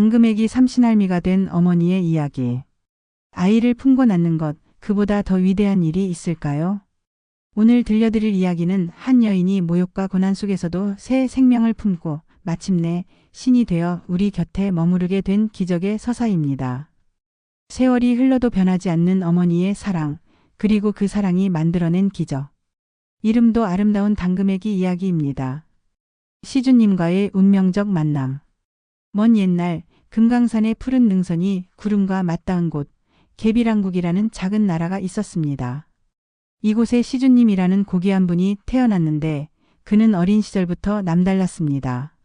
당금액이 삼신할미가 된 어머니의 이야기. 아이를 품고 낳는 것, 그보다 더 위대한 일이 있을까요? 오늘 들려드릴 이야기는 한 여인이 모욕과 고난 속에서도 새 생명을 품고 마침내 신이 되어 우리 곁에 머무르게 된 기적의 서사입니다. 세월이 흘러도 변하지 않는 어머니의 사랑, 그리고 그 사랑이 만들어낸 기적. 이름도 아름다운 당금액이 이야기입니다. 시주님과의 운명적 만남. 먼 옛날 금강산의 푸른 능선이 구름과 맞닿은 곳 개비랑국이라는 작은 나라가 있었습니다. 이곳에 시주님이라는 고귀한 분이 태어났는데 그는 어린 시절부터 남달랐습니다.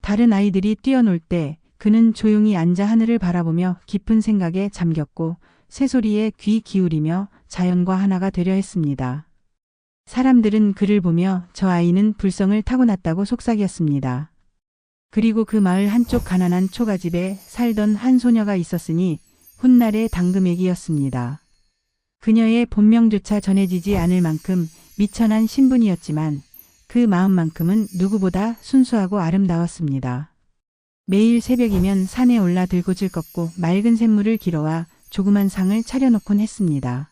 다른 아이들이 뛰어놀 때 그는 조용히 앉아 하늘을 바라보며 깊은 생각에 잠겼고 새소리에 귀 기울이며 자연과 하나가 되려 했습니다. 사람들은 그를 보며 저 아이는 불성을 타고났다고 속삭였습니다. 그리고 그 마을 한쪽 가난한 초가집에 살던 한 소녀가 있었으니 훗날의 당금액이었습니다. 그녀의 본명조차 전해지지 않을 만큼 미천한 신분이었지만 그 마음만큼은 누구보다 순수하고 아름다웠습니다. 매일 새벽이면 산에 올라 들고질 걷고 맑은 샘물을 길어와 조그만 상을 차려놓곤 했습니다.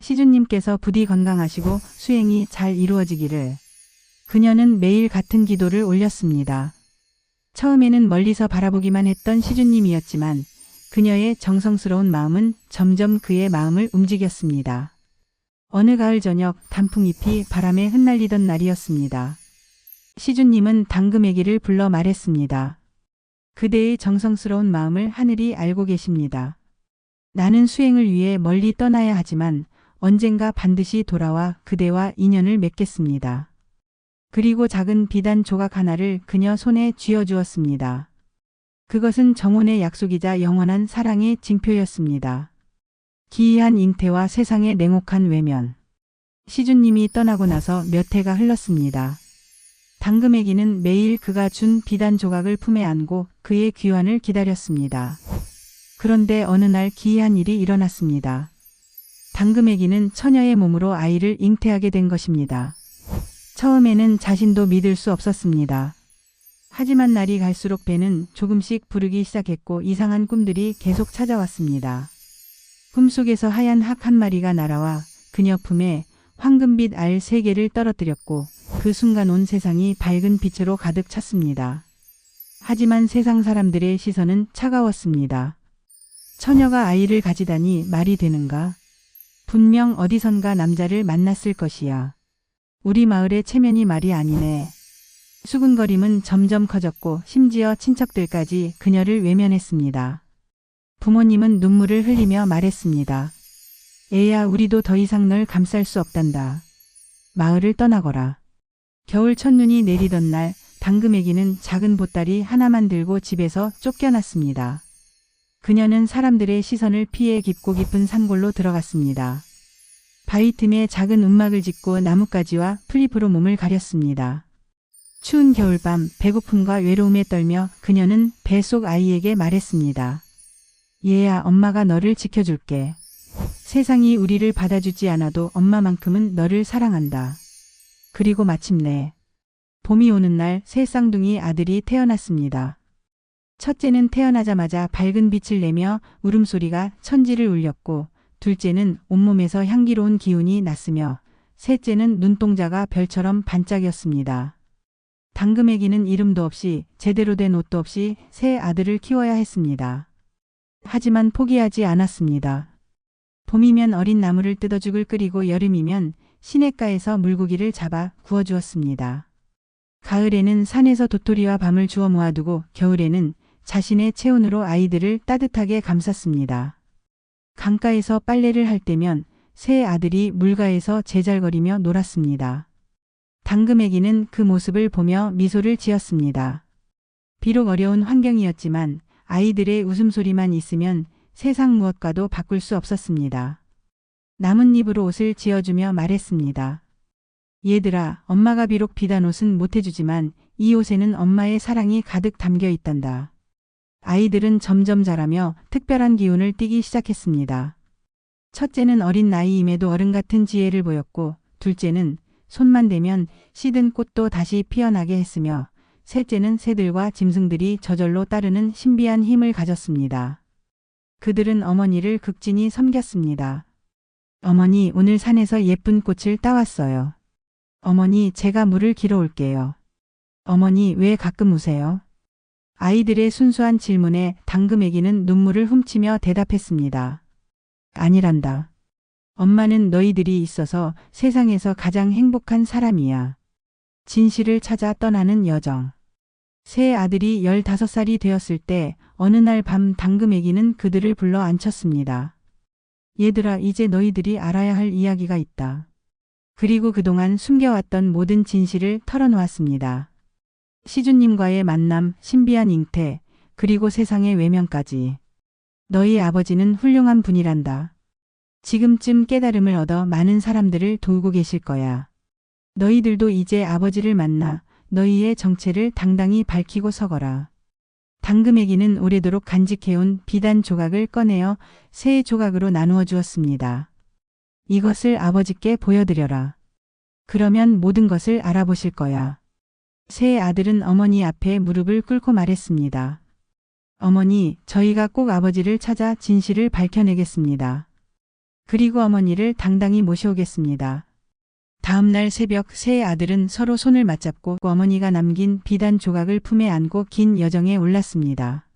시주님께서 부디 건강하시고 수행이 잘 이루어지기를. 그녀는 매일 같은 기도를 올렸습니다. 처음에는 멀리서 바라보기만 했던 시주님이었지만 그녀의 정성스러운 마음은 점점 그의 마음을 움직였습니다. 어느 가을 저녁 단풍잎이 바람에 흩날리던 날이었습니다. 시주님은 당금애기를 불러 말했습니다. 그대의 정성스러운 마음을 하늘이 알고 계십니다. 나는 수행을 위해 멀리 떠나야 하지만 언젠가 반드시 돌아와 그대와 인연을 맺겠습니다. 그리고 작은 비단 조각 하나를 그녀 손에 쥐어 주었습니다. 그것은 정혼의 약속이자 영원한 사랑의 징표였습니다. 기이한 잉태와 세상의 냉혹한 외면. 시주님이 떠나고 나서 몇 해가 흘렀습니다. 당금애기는 매일 그가 준 비단 조각을 품에 안고 그의 귀환을 기다렸습니다. 그런데 어느 날 기이한 일이 일어났습니다. 당금애기는 처녀의 몸으로 아이를 잉태하게 된 것입니다. 처음에는 자신도 믿을 수 없었습니다. 하지만 날이 갈수록 배는 조금씩 부르기 시작했고 이상한 꿈들이 계속 찾아왔습니다. 꿈속에서 하얀 학 한 마리가 날아와 그녀 품에 황금빛 알 세 개를 떨어뜨렸고 그 순간 온 세상이 밝은 빛으로 가득 찼습니다. 하지만 세상 사람들의 시선은 차가웠습니다. 처녀가 아이를 가지다니 말이 되는가? 분명 어디선가 남자를 만났을 것이야. 우리 마을의 체면이 말이 아니네. 수근거림은 점점 커졌고 심지어 친척들까지 그녀를 외면했습니다. 부모님은 눈물을 흘리며 말했습니다. 애야 우리도 더 이상 널 감쌀 수 없단다. 마을을 떠나거라. 겨울 첫눈이 내리던 날 당금애기는 작은 보따리 하나만 들고 집에서 쫓겨났습니다. 그녀는 사람들의 시선을 피해 깊고 깊은 산골로 들어갔습니다. 바위 틈에 작은 움막을 짓고 나뭇가지와 풀잎으로 몸을 가렸습니다. 추운 겨울밤 배고픔과 외로움에 떨며 그녀는 뱃속 아이에게 말했습니다. 얘야 엄마가 너를 지켜줄게. 세상이 우리를 받아주지 않아도 엄마만큼은 너를 사랑한다. 그리고 마침내 봄이 오는 날 새 쌍둥이 아들이 태어났습니다. 첫째는 태어나자마자 밝은 빛을 내며 울음소리가 천지를 울렸고 둘째는 온몸에서 향기로운 기운이 났으며 셋째는 눈동자가 별처럼 반짝였습니다. 당금애기는 이름도 없이 제대로 된 옷도 없이 새 아들을 키워야 했습니다. 하지만 포기하지 않았습니다. 봄이면 어린 나무를 뜯어 죽을 끓이고 여름이면 시냇가에서 물고기를 잡아 구워주었습니다. 가을에는 산에서 도토리와 밤을 주워 모아두고 겨울에는 자신의 체온으로 아이들을 따뜻하게 감쌌습니다. 강가에서 빨래를 할 때면 새 아들이 물가에서 제잘거리며 놀았습니다. 당금애기는 그 모습을 보며 미소를 지었습니다. 비록 어려운 환경이었지만 아이들의 웃음소리만 있으면 세상 무엇과도 바꿀 수 없었습니다. 나뭇잎으로 옷을 지어주며 말했습니다. 얘들아, 엄마가 비록 비단 옷은 못해주지만 이 옷에는 엄마의 사랑이 가득 담겨 있단다. 아이들은 점점 자라며 특별한 기운을 띠기 시작했습니다. 첫째는 어린 나이임에도 어른 같은 지혜를 보였고, 둘째는 손만 대면 시든 꽃도 다시 피어나게 했으며, 셋째는 새들과 짐승들이 저절로 따르는 신비한 힘을 가졌습니다. 그들은 어머니를 극진히 섬겼습니다. 어머니, 오늘 산에서 예쁜 꽃을 따왔어요. 어머니, 제가 물을 길어 올게요. 어머니, 왜 가끔 우세요? 아이들의 순수한 질문에 당금애기는 눈물을 훔치며 대답했습니다. 아니란다. 엄마는 너희들이 있어서 세상에서 가장 행복한 사람이야. 진실을 찾아 떠나는 여정. 세 아들이 15살이 되었을 때 어느 날 밤 당금애기는 그들을 불러 앉혔습니다. 얘들아, 이제 너희들이 알아야 할 이야기가 있다. 그리고 그동안 숨겨왔던 모든 진실을 털어놓았습니다. 시주님과의 만남, 신비한 잉태, 그리고 세상의 외면까지. 너희 아버지는 훌륭한 분이란다. 지금쯤 깨달음을 얻어 많은 사람들을 도우고 계실 거야. 너희들도 이제 아버지를 만나 너희의 정체를 당당히 밝히고 서거라. 당금애기는 오래도록 간직해온 비단 조각을 꺼내어 세 조각으로 나누어 주었습니다. 이것을 아버지께 보여드려라. 그러면 모든 것을 알아보실 거야. 세 아들은 어머니 앞에 무릎을 꿇고 말했습니다. 어머니, 저희가 꼭 아버지를 찾아 진실을 밝혀내겠습니다. 그리고 어머니를 당당히 모셔오겠습니다. 다음 날 새벽 세 아들은 서로 손을 맞잡고 어머니가 남긴 비단 조각을 품에 안고 긴 여정에 올랐습니다.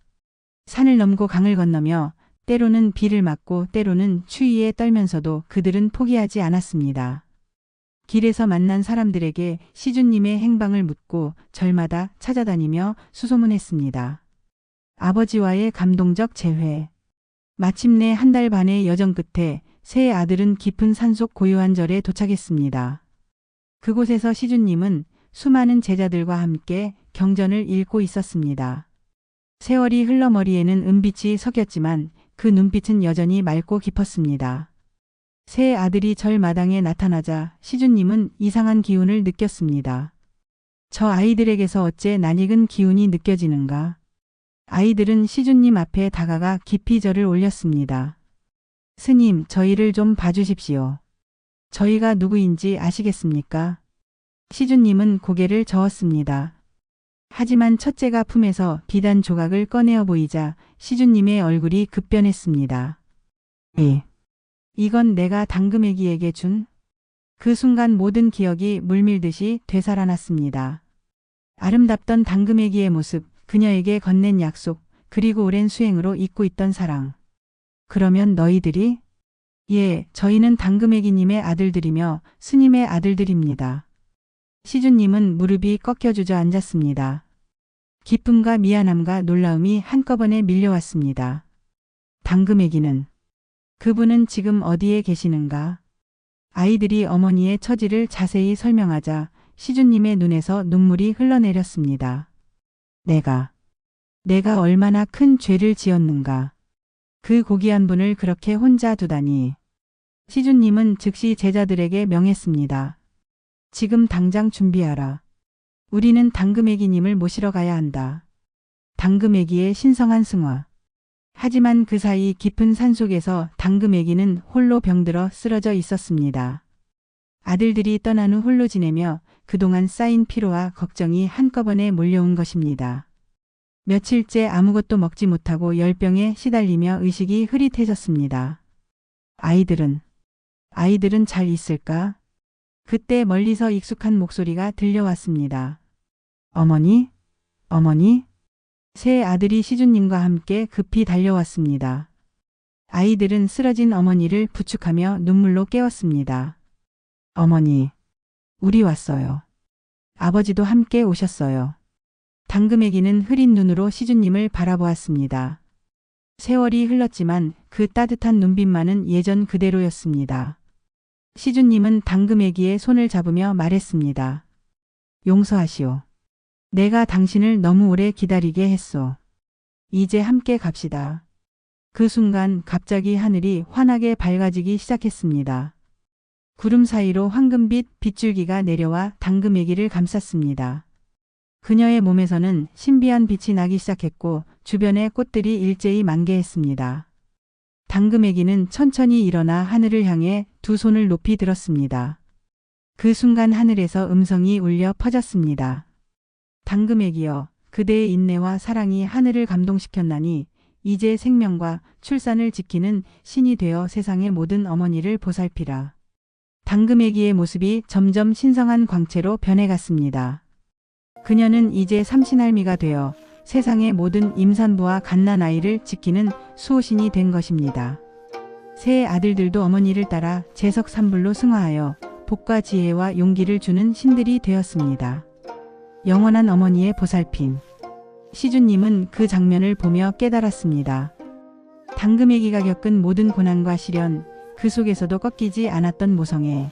산을 넘고 강을 건너며 때로는 비를 맞고 때로는 추위에 떨면서도 그들은 포기하지 않았습니다. 길에서 만난 사람들에게 시주님의 행방을 묻고 절마다 찾아다니며 수소문했습니다. 아버지와의 감동적 재회. 마침내 한 달 반의 여정 끝에 세 아들은 깊은 산속 고요한 절에 도착했습니다. 그곳에서 시주님은 수많은 제자들과 함께 경전을 읽고 있었습니다. 세월이 흘러 머리에는 은빛이 섞였지만 그 눈빛은 여전히 맑고 깊었습니다. 세 아들이 절 마당에 나타나자 시주님은 이상한 기운을 느꼈습니다. 저 아이들에게서 어째 낯익은 기운이 느껴지는가? 아이들은 시주님 앞에 다가가 깊이 절을 올렸습니다. 스님, 저희를 좀 봐주십시오. 저희가 누구인지 아시겠습니까? 시주님은 고개를 저었습니다. 하지만 첫째가 품에서 비단 조각을 꺼내어 보이자 시주님의 얼굴이 급변했습니다. 예. 이건 내가 당금애기에게 준? 그 순간 모든 기억이 물밀듯이 되살아났습니다. 아름답던 당금애기의 모습, 그녀에게 건넨 약속, 그리고 오랜 수행으로 잊고 있던 사랑. 그러면 너희들이? 예, 저희는 당금애기님의 아들들이며 스님의 아들들입니다. 시주님은 무릎이 꺾여 주저앉았습니다. 기쁨과 미안함과 놀라움이 한꺼번에 밀려왔습니다. 당금애기는 그분은 지금 어디에 계시는가? 아이들이 어머니의 처지를 자세히 설명하자 시주님의 눈에서 눈물이 흘러내렸습니다. 내가, 내가 얼마나 큰 죄를 지었는가. 그 고귀한 분을 그렇게 혼자 두다니. 시주님은 즉시 제자들에게 명했습니다. 지금 당장 준비하라. 우리는 당금애기님을 모시러 가야 한다. 당금애기의 신성한 승화. 하지만 그 사이 깊은 산속에서 당금 애기는 홀로 병들어 쓰러져 있었습니다. 아들들이 떠난 후 홀로 지내며 그동안 쌓인 피로와 걱정이 한꺼번에 몰려온 것입니다. 며칠째 아무것도 먹지 못하고 열병에 시달리며 의식이 흐릿해졌습니다. 아이들은, 아이들은 잘 있을까? 그때 멀리서 익숙한 목소리가 들려왔습니다. 어머니? 어머니? 새 아들이 시주님과 함께 급히 달려왔습니다. 아이들은 쓰러진 어머니를 부축하며 눈물로 깨웠습니다. 어머니, 우리 왔어요. 아버지도 함께 오셨어요. 당금애기는 흐린 눈으로 시주님을 바라보았습니다. 세월이 흘렀지만 그 따뜻한 눈빛만은 예전 그대로였습니다. 시주님은 당금애기의 손을 잡으며 말했습니다. 용서하시오. 내가 당신을 너무 오래 기다리게 했소. 이제 함께 갑시다. 그 순간 갑자기 하늘이 환하게 밝아지기 시작했습니다. 구름 사이로 황금빛 빗줄기가 내려와 당금애기를 감쌌습니다. 그녀의 몸에서는 신비한 빛이 나기 시작했고 주변의 꽃들이 일제히 만개했습니다. 당금애기는 천천히 일어나 하늘을 향해 두 손을 높이 들었습니다. 그 순간 하늘에서 음성이 울려 퍼졌습니다. 당금액이여 그대의 인내와 사랑이 하늘을 감동시켰나니 이제 생명과 출산을 지키는 신이 되어 세상의 모든 어머니를 보살피라. 당금애기의 모습이 점점 신성한 광채로 변해갔습니다. 그녀는 이제 삼신할미가 되어 세상의 모든 임산부와 갓난아이를 지키는 수호신이 된 것입니다. 세 아들들도 어머니를 따라 재석삼불로 승화하여 복과 지혜와 용기를 주는 신들이 되었습니다. 영원한 어머니의 보살핌. 시주님은 그 장면을 보며 깨달았습니다. 당금애기가 겪은 모든 고난과 시련, 그 속에서도 꺾이지 않았던 모성애.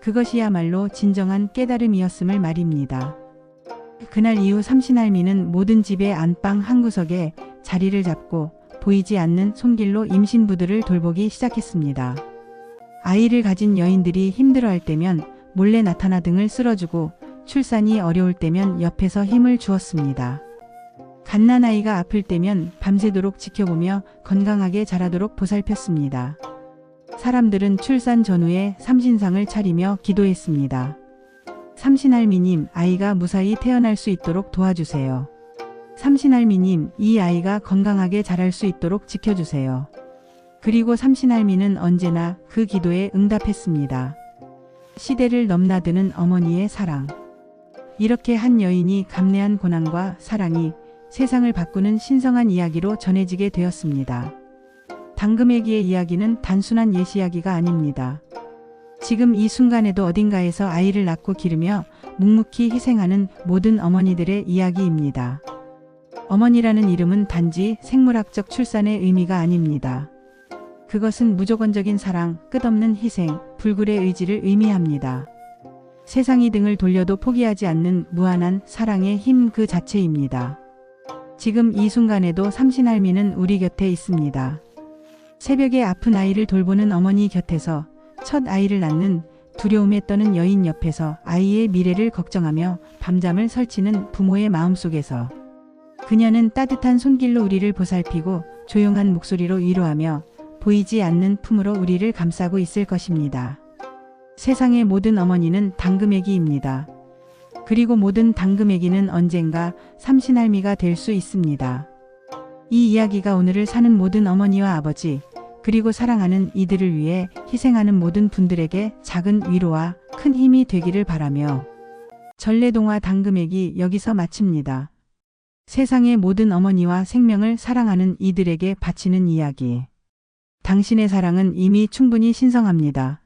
그것이야말로 진정한 깨달음이었음을 말입니다. 그날 이후 삼신할미는 모든 집의 안방 한 구석에 자리를 잡고 보이지 않는 손길로 임신부들을 돌보기 시작했습니다. 아이를 가진 여인들이 힘들어할 때면 몰래 나타나 등을 쓸어주고 출산이 어려울 때면 옆에서 힘을 주었습니다. 갓난아이가 아플 때면 밤새도록 지켜보며 건강하게 자라도록 보살폈습니다. 사람들은 출산 전후에 삼신상을 차리며 기도했습니다. 삼신할미님, 아이가 무사히 태어날 수 있도록 도와주세요. 삼신할미님, 이 아이가 건강하게 자랄 수 있도록 지켜주세요. 그리고 삼신할미는 언제나 그 기도에 응답했습니다. 시대를 넘나드는 어머니의 사랑. 이렇게 한 여인이 감내한 고난과 사랑이 세상을 바꾸는 신성한 이야기로 전해지게 되었습니다. 당금애기의 이야기는 단순한 예시 이야기가 아닙니다. 지금 이 순간에도 어딘가에서 아이를 낳고 기르며 묵묵히 희생하는 모든 어머니들의 이야기입니다. 어머니라는 이름은 단지 생물학적 출산의 의미가 아닙니다. 그것은 무조건적인 사랑, 끝없는 희생, 불굴의 의지를 의미합니다. 세상이 등을 돌려도 포기하지 않는 무한한 사랑의 힘 그 자체입니다. 지금 이 순간에도 삼신할미는 우리 곁에 있습니다. 새벽에 아픈 아이를 돌보는 어머니 곁에서 첫 아이를 낳는 두려움에 떠는 여인 옆에서 아이의 미래를 걱정하며 밤잠을 설치는 부모의 마음속에서 그녀는 따뜻한 손길로 우리를 보살피고 조용한 목소리로 위로하며 보이지 않는 품으로 우리를 감싸고 있을 것입니다. 세상의 모든 어머니는 당금애기입니다. 그리고 모든 당금애기는 언젠가 삼신할미가 될 수 있습니다. 이 이야기가 오늘을 사는 모든 어머니와 아버지, 그리고 사랑하는 이들을 위해 희생하는 모든 분들에게 작은 위로와 큰 힘이 되기를 바라며 전래동화 당금액이 여기서 마칩니다. 세상의 모든 어머니와 생명을 사랑하는 이들에게 바치는 이야기. 당신의 사랑은 이미 충분히 신성합니다.